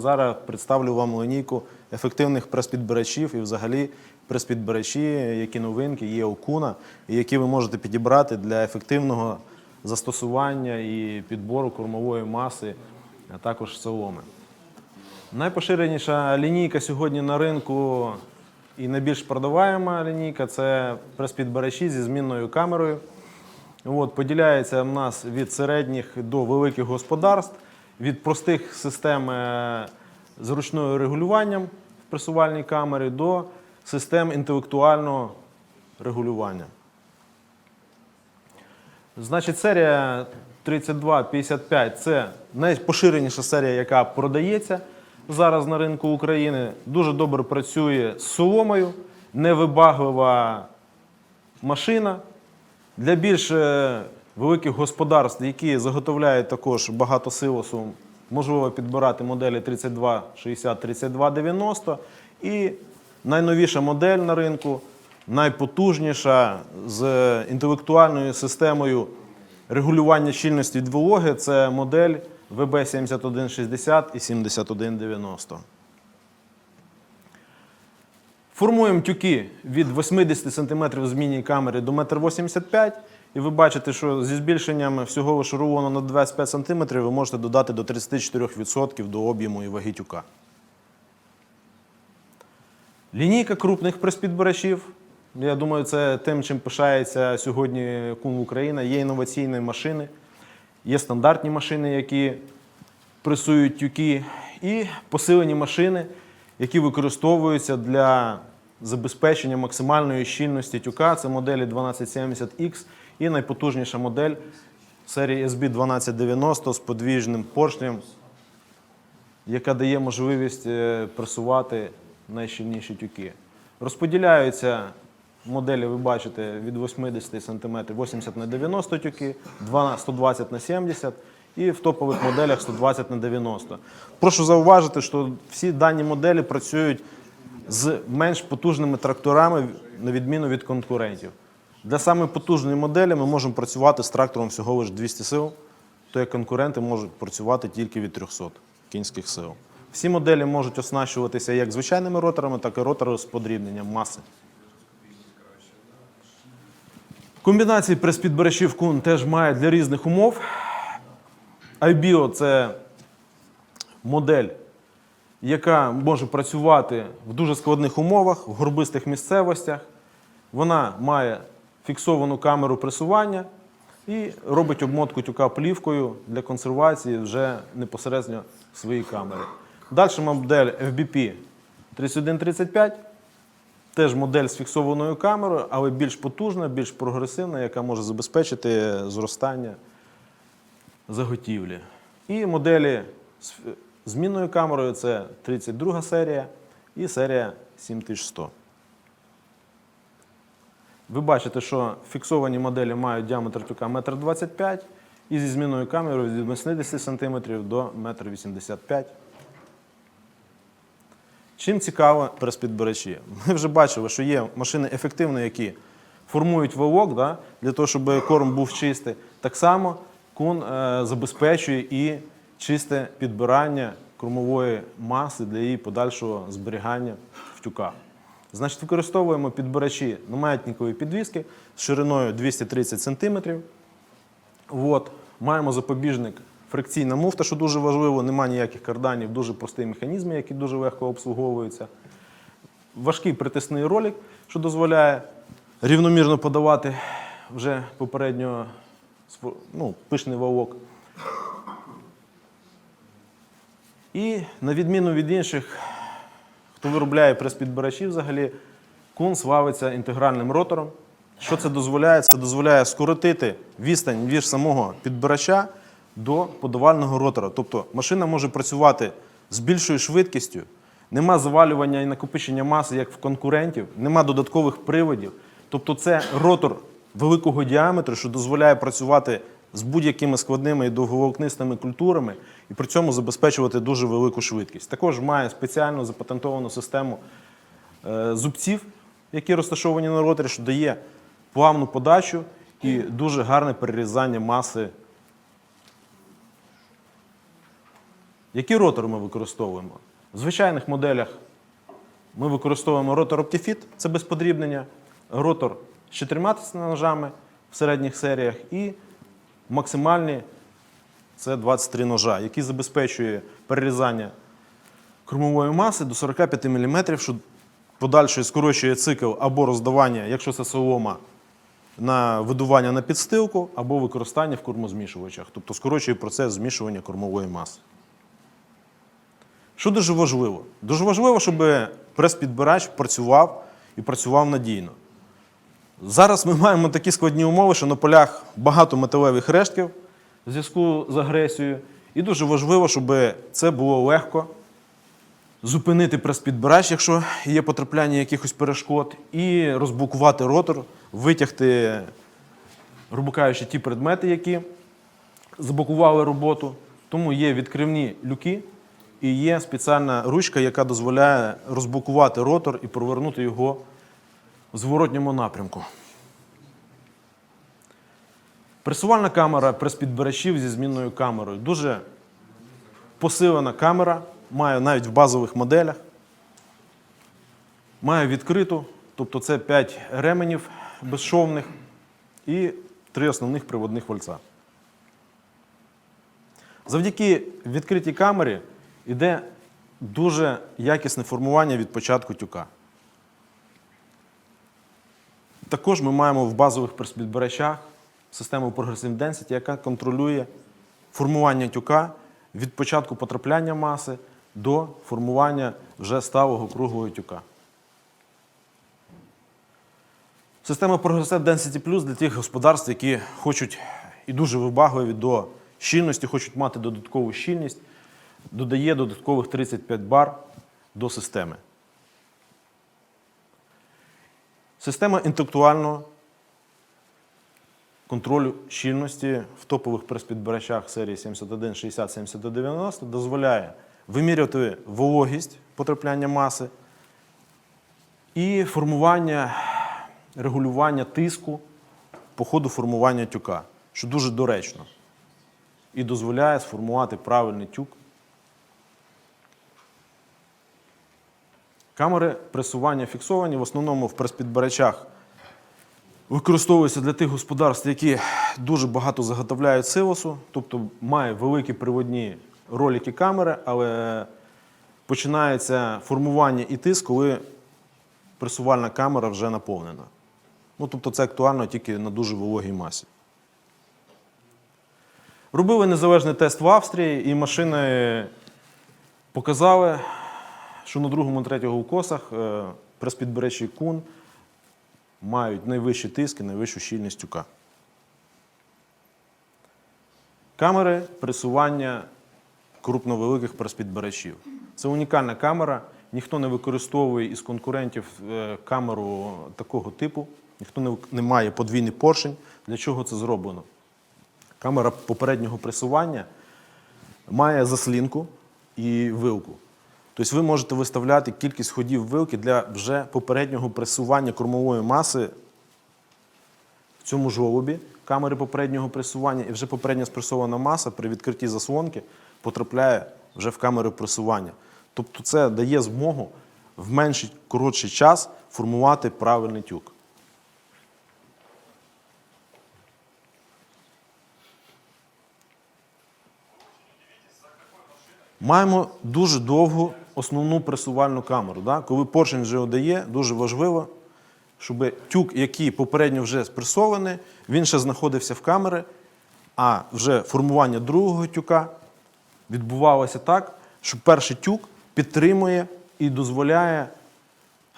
Зараз представлю вам линійку ефективних прес-підбирачів і взагалі прес-підбирачі, які новинки є у Куна, і які ви можете підібрати для ефективного застосування і підбору кормової маси, а також соломи. Найпоширеніша лінійка сьогодні на ринку і найбільш продаваема лінійка це прес-підбирачі зі змінною камерою. От, поділяється в нас від середніх до великих господарств, від простих систем е, з ручною регулюванням в пресувальній камері до систем інтелектуального регулювання. Значить, серія 3255 це найпоширеніша серія, яка продається зараз на ринку України. Дуже добре працює з соломою, невибаглива машина. Для більш е, великих господарств, які заготовляють також багато силосу, можливо підбирати моделі 3260, 3290. І найновіша модель на ринку, найпотужніша з інтелектуальною системою регулювання щільності від вологи це модель VB7160 і 7190. Формуємо тюки від 80 см змінній камери до 1,85 м. І ви бачите, що зі збільшенням всього лише на 25 см ви можете додати до 34% до об'єму і ваги тюка. Лінійка крупних прес-підбирачів. Я думаю, це тим, чим пишається сьогодні Кун Україна. Є інноваційні машини, є стандартні машини, які пресують тюки, і посилені машини, які використовуються для забезпечення максимальної щільності тюка. Це моделі 1270X і найпотужніша модель серії SB 1290 з подвіжним поршнем, яка дає можливість е, пресувати найщільніші тюки. Розподіляються моделі, ви бачите, від 80 см 80 на 90 тюки, 120 на 70 і в топових моделях 120 на 90. Прошу зауважити, що всі дані моделі працюють з менш потужними тракторами, на відміну від конкурентів. Для саме потужної моделі ми можемо працювати з трактором всього лише 200 сил, то як конкуренти можуть працювати тільки від 300 кінських сил. Всі моделі можуть оснащуватися як звичайними роторами, так і роторами з подрібненням маси. Комбінації прес-підбирачів кун теж має для різних умов. IBIO – це модель, яка може працювати в дуже складних умовах, в горбистих місцевостях. Вона має фіксовану камеру пресування і робить обмотку тюка плівкою для консервації вже непосередньо своєї камери. Далі модель FBP 3135. Теж модель з фіксованою камерою, але більш потужна, більш прогресивна, яка може забезпечити зростання заготівлі. І моделі з змінною камерою це 32 серія і серія 7100. Ви бачите, що фіксовані моделі мають діаметр тюка 1,25 м і зі змінною камерою від 80 см до 1,85 м. Чим цікаво прес-підбирачі? Ми вже бачили, що є машини ефективні, які формують вилок да, для того, щоб корм був чистий. Так само кун е, забезпечує і чисте підбирання кормової маси для її подальшого зберігання в тюках. Значить, використовуємо підбирачі наметникові підвіски з шириною 230 см. От. Маємо запобіжник фрикційна муфта, що дуже важливо, немає ніяких карданів, дуже простий механізм, який дуже легко обслуговується. Важкий притисний ролик, що дозволяє рівномірно подавати вже попередньо ну, пишний валок. І на відміну від інших, хто виробляє прес-підбирачі взагалі, кун славиться інтегральним ротором. Що це дозволяє? Це дозволяє скоротити відстань від самого підбирача до подавального ротора. Тобто машина може працювати з більшою швидкістю, нема завалювання і накопичення маси, як в конкурентів, нема додаткових приводів. Тобто це ротор великого діаметру, що дозволяє працювати з будь-якими складними і довговолокнистими культурами і при цьому забезпечувати дуже велику швидкість. Також має спеціальну запатентовану систему е, зубців, які розташовані на роторі, що дає плавну подачу і дуже гарне перерізання маси Які ротори ми використовуємо? В звичайних моделях ми використовуємо ротор OptiFit, це без подрібнення, ротор з чотирма ножами в середніх серіях і максимальні це 23 ножа, які забезпечує перерізання кормової маси до 45 мм, що подальше скорочує цикл або роздавання, якщо це солома, на видування на підстилку, або використання в кормозмішувачах, тобто скорочує процес змішування кормової маси. Що дуже важливо? Дуже важливо, щоб прес-підбирач працював і працював надійно. Зараз ми маємо такі складні умови, що на полях багато металевих рештків в зв'язку з агресією. І дуже важливо, щоб це було легко зупинити прес-підбирач, якщо є потрапляння якихось перешкод, і розблокувати ротор, витягти, грубо кажучи, ті предмети, які заблокували роботу. Тому є відкривні люки і є спеціальна ручка, яка дозволяє розблокувати ротор і провернути його зворотньому напрямку. Пресувальна камера прес-підбирачів зі змінною камерою. Дуже посилена камера, має навіть в базових моделях. Має відкриту, тобто це 5 ременів безшовних і 3 основних приводних вальца. Завдяки відкритій камері йде дуже якісне формування від початку тюка. Також ми маємо в базових прес-підбирачах систему Progressive Density, яка контролює формування тюка від початку потрапляння маси до формування вже сталого круглого тюка. Система Progressive Density Plus для тих господарств, які хочуть і дуже вибагливі до щільності, хочуть мати додаткову щільність, додає додаткових 35 бар до системи. Система інтелектуального контролю щільності в топових прес-підбирачах серії 71, 60, 70 90 дозволяє вимірювати вологість потрапляння маси і формування, регулювання тиску по ходу формування тюка, що дуже доречно і дозволяє сформувати правильний тюк. Камери пресування фіксовані, в основному в прес-підбирачах використовуються для тих господарств, які дуже багато заготовляють силосу, тобто має великі приводні ролики камери, але починається формування і тиск, коли пресувальна камера вже наповнена. Ну, тобто це актуально тільки на дуже вологій масі. Робили незалежний тест в Австрії, і машини показали, що на другому третього укосах е, кун мають найвищий тиск і найвищу щільність тюка. Камери пресування крупновеликих прес-підбирачів. Це унікальна камера. Ніхто не використовує із конкурентів е, камеру такого типу, ніхто не має подвійний поршень. Для чого це зроблено? Камера попереднього пресування має заслінку і вилку. Тобто ви можете виставляти кількість ходів вилки для вже попереднього пресування кормової маси в цьому жолобі камери попереднього пресування, і вже попередня спресована маса при відкритті заслонки потрапляє вже в камеру пресування. Тобто це дає змогу в менший коротший час формувати правильний тюк. Маємо дуже довгу основну пресувальну камеру. Да? Коли поршень вже одає, дуже важливо, щоб тюк, який попередньо вже спресований, він ще знаходився в камері, а вже формування другого тюка відбувалося так, що перший тюк підтримує і дозволяє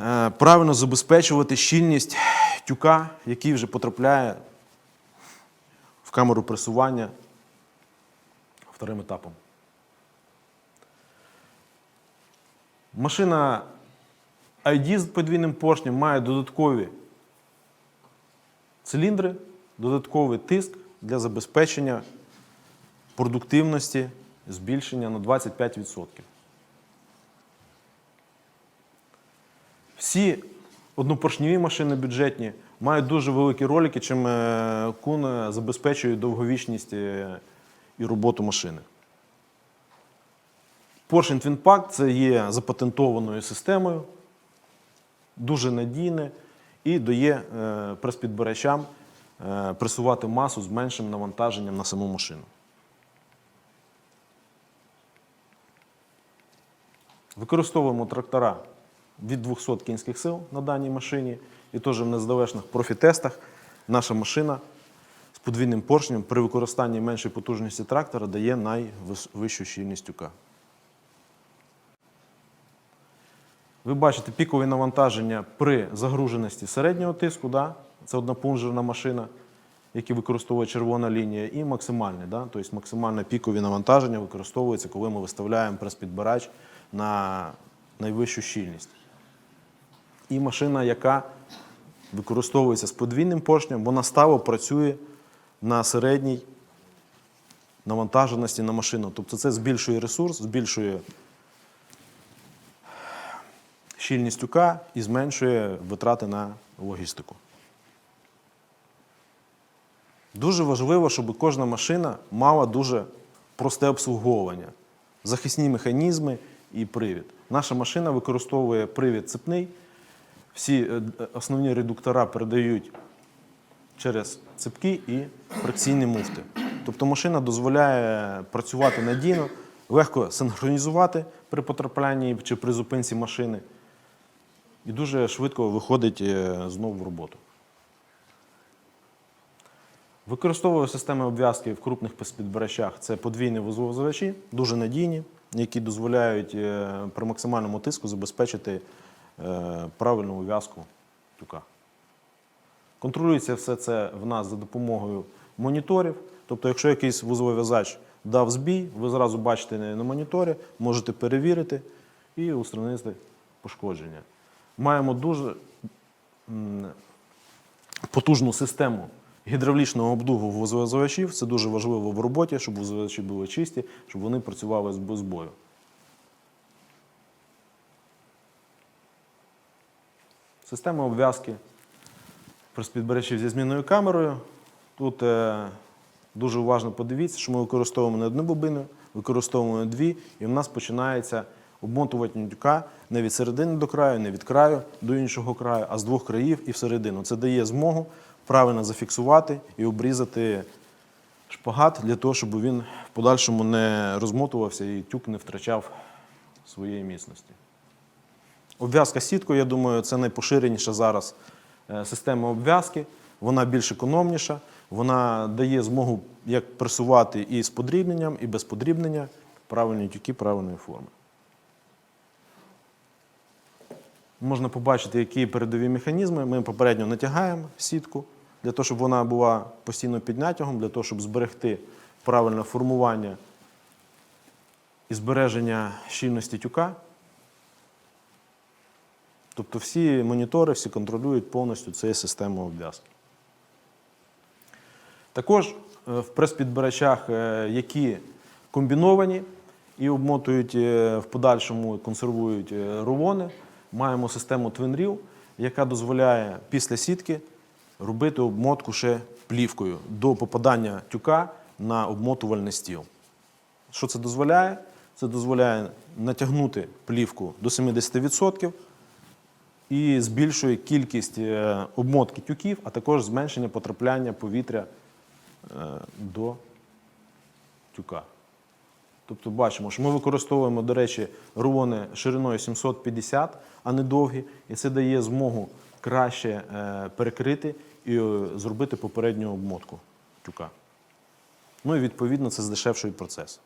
е, правильно забезпечувати щільність тюка, який вже потрапляє в камеру пресування вторим етапом. Машина ID з подвійним поршнем має додаткові циліндри, додатковий тиск для забезпечення продуктивності збільшення на 25%. Всі однопоршневі машини бюджетні мають дуже великі ролики, чим е, кун е, забезпечує довговічність е, і роботу машини. Porsche TwinPack це є запатентованою системою, дуже надійне і дає е, прес-підбирачам е, пресувати масу з меншим навантаженням на саму машину. Використовуємо трактора від 200 кінських сил на даній машині. І теж в нездовешних профітестах наша машина з подвійним поршнем при використанні меншої потужності трактора дає найвищу щільність тюка. Ви бачите пікові навантаження при загруженості середнього тиску, да? це однопунжерна машина, які використовує червона лінія, і максимальне. Да? Тобто максимальне пікові навантаження використовується, коли ми виставляємо прес-підбирач на найвищу щільність. І машина, яка використовується з подвійним поршнем, вона стало працює на середній навантаженості на машину. Тобто це збільшує ресурс, збільшує щільність тюка і зменшує витрати на логістику. Дуже важливо, щоб кожна машина мала дуже просте обслуговування, захисні механізми і привід. Наша машина використовує привід цепний. Всі е, основні редуктора передають через цепки і фрикційні муфти. Тобто машина дозволяє працювати надійно, легко синхронізувати при потраплянні чи при зупинці машини. І дуже швидко виходить е, знову в роботу. Використовую системи обв'язки в крупних спідбирачах. Це подвійні вузловозувачі, дуже надійні, які дозволяють е, при максимальному тиску забезпечити е, правильну ув'язку тюка. Контролюється все це в нас за допомогою моніторів. Тобто, якщо якийсь вузлов'язач дав збій, ви зразу бачите на моніторі, можете перевірити і устранити пошкодження. Маємо дуже потужну систему гідравлічного обдуву вузлов'язачів. Це дуже важливо в роботі, щоб вузлов'язачі були чисті, щоб вони працювали без бою. Система обв'язки прес-підбережжів зі змінною камерою. Тут е, дуже уважно подивіться, що ми використовуємо не одну бобину, використовуємо дві, і в нас починається обмотування тюка не від середини до краю, не від краю до іншого краю, а з двох країв і всередину. Це дає змогу правильно зафіксувати і обрізати шпагат для того, щоб він в подальшому не розмотувався і тюк не втрачав своєї міцності. Обв'язка сіткою, я думаю, це найпоширеніша зараз е, система обв'язки. Вона більш економніша, вона дає змогу як пресувати і з подрібненням, і без подрібнення правильні тюки правильної форми. Можна побачити, які передові механізми. Ми попередньо натягаємо сітку для того, щоб вона була постійно під натягом, для того, щоб зберегти правильне формування і збереження щільності тюка. Тобто всі монітори, всі контролюють повністю цією системою обв'язки. Також е, в прес-підбирачах, е, які комбіновані і обмотують е, в подальшому консервують рулони, маємо систему TwinReel, яка дозволяє після сітки робити обмотку ще плівкою до попадання тюка на обмотувальний стіл. Що це дозволяє? Це дозволяє натягнути плівку до 70% і збільшує кількість е, обмотки тюків, а також зменшення потрапляння повітря е, до тюка. Тобто бачимо, що ми використовуємо, до речі, рулони шириною 750, а не довгі, і це дає змогу краще е, перекрити і е, зробити попередню обмотку тюка. Ну і відповідно це здешевшує процес.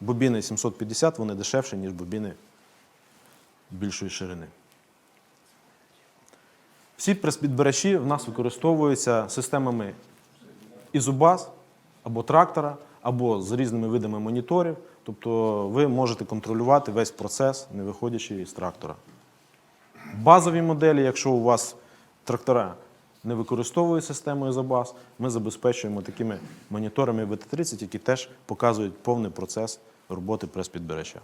Бобіни 750 вони дешевші, ніж бобіни більшої ширини. Всі прес-підбирачі в нас використовуються системами ізобаз або трактора, або з різними видами моніторів. Тобто ви можете контролювати весь процес, не виходячи із трактора. Базові моделі, якщо у вас трактора не використовують систему ізобаз, ми забезпечуємо такими моніторами VT30, які теж показують повний процес роботи прес-підбирача.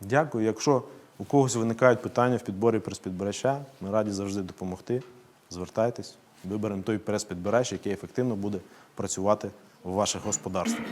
Дякую. Якщо у когось виникають питання в підборі прес-підбирача, ми раді завжди допомогти. Звертайтесь, виберемо той прес-підбирач, який ефективно буде працювати в ваших господарствах.